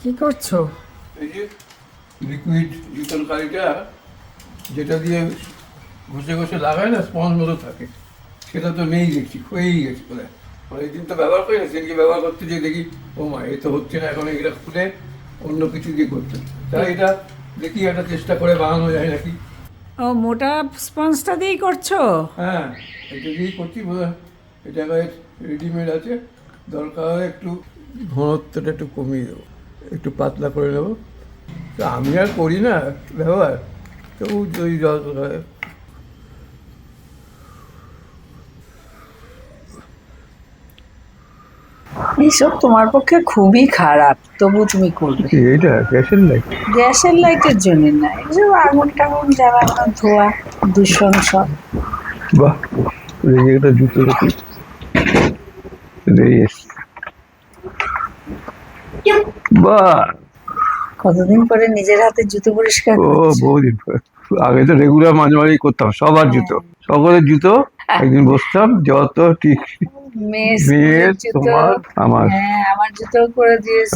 কি করছ? এই যে লিকুইড কালিটা যেটা দিয়ে ঘষে ঘষে লাগায় না স্পঞ্জ মতো থাকে। সেটা তো নেই দেখছি হয়েই গেছে বলে অনেকদিন তো ব্যবহার করি না সেদিনকে ব্যবহার করতে গিয়ে দেখি ও মা এ তো হচ্ছে না এখন এটা খুলে অন্য কিছু দিয়ে করতে। তাই এটা দেখি একটা চেষ্টা করে বানানো যায় নাকি? ও মোটা স্পঞ্জটা দিয়েই করছ? হ্যাঁ এটা দিয়েই করছি এটা রেডিমেড আছে। দরকার একটু ঘনত্বটা একটু কমিয়ে দেবো। একটু পাতলা করে নেব। তো আমি আর করি না ব্যবহার। তবু যদি হয়। এইসব তোমার পক্ষে খুবই খারাপ। তবু তুমি করবে। এটা? গ্যাসের লাইট গ্যাসের লাইটের জন্য না এইসব আগুন টাগুন জ্বালানো ধোয়া দূষণ সব। বাহ এই একটা জুতো দেখি। বাহ। কতদিন পরে নিজের হাতে জুতো পরিষ্কার ও? বহুদিন পরে। আগে তো রেগুলার মাঝে মাঝে করতাম সবার জুতো। সকলের জুতো একদিন বসতাম যত ঠিক মেয়ের তোমার আমার। হ্যাঁ আমার জুতো করে দিয়েছ।